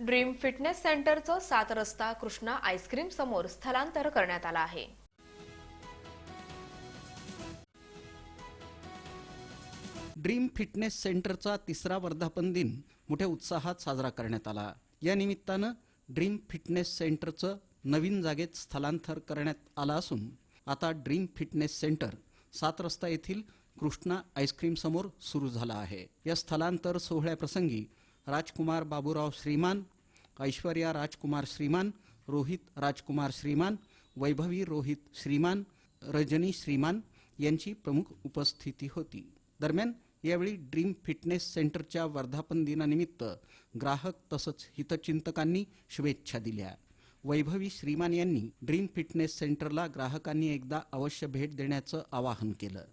Dream fitness सेंटरचं सात रस्ता कृष्णा आईस्क्रीम समोर स्थलांतर करण्यात आलं आहे. ड्रीम फिटनेस सेंटरचा तिसरा वर्धापन दिन मोठ्या उत्साहात साजरा करण्यात आला. या निमित्तानं ड्रीम फिटनेस सेंटरचं नवीन जागेत स्थलांतर करण्यात आलं असून आता ड्रीम फिटनेस सेंटर सात रस्ता येथील कृष्णा आईस्क्रीम समोर सुरू झालं आहे. या स्थलांतर सोहळ्याप्रसंगी राजकुमार बाबूराव श्रीमान ऐश्वर्या राजकुमार श्रीमान रोहित राजकुमार श्रीमान वैभवी रोहित श्रीमान रजनी श्रीमान यांची प्रमुख उपस्थिती होती. दरम्यान यावेळी ड्रीम फिटनेस सेंटरच्या वर्धापन दिनानिमित्त ग्राहक तसंच हितचिंतकांनी शुभेच्छा दिल्या. वैभवी श्रीमान यांनी ड्रीम फिटनेस सेंटरला ग्राहकांनी एकदा अवश्य भेट देण्याचं आवाहन केलं.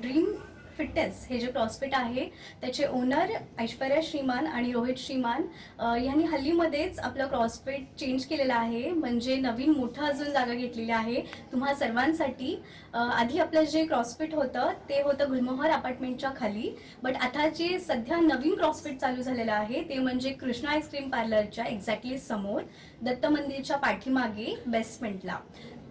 ड्रीम फिटनेस हे जे क्रॉसफिट आहे त्याचे ओनर ऐश्वर्या श्रीमान आणि रोहित श्रीमान यांनी हल्लीमध्येच आपलं क्रॉसफिट चेंज केलेलं आहे. म्हणजे नवीन मोठं अजून जागा घेतलेली आहे. तुम्हा सर्वांसाठी आधी आपलं जे क्रॉसफिट होतं ते होतं गुलमोहर अपार्टमेंटच्या खाली. बट आता जे सध्या नवीन क्रॉसफिट चालू झालेलं आहे ते म्हणजे कृष्णा आईस्क्रीम पार्लरच्या एक्झॅक्टली समोर दत्त मंदिरच्या पाठीमागे बेसमेंटला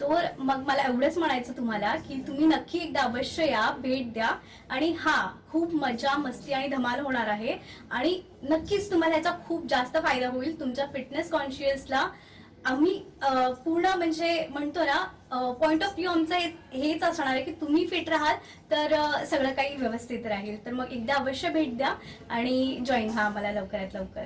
तर मग मला एवढंच म्हणायचं तुम्हाला की तुम्ही नक्की एकदा अवश्य या भेट द्या. आणि हा खूप मजा मस्ती आणि धमाल होणार आहे. आणि नक्कीच तुम्हाला याचा खूप जास्त फायदा होईल तुमच्या फिटनेस कॉन्शियसला आम्ही पूर्ण म्हणजे म्हणतो ना पॉइंट ऑफ व्ह्यू आमचं हे- हेच असणार आहे की तुम्ही फिट राहाल तर सगळं काही व्यवस्थित राहील. तर मग एकदा अवश्य भेट द्या आणि जॉईन व्हा आम्हाला लवकरात लवकर.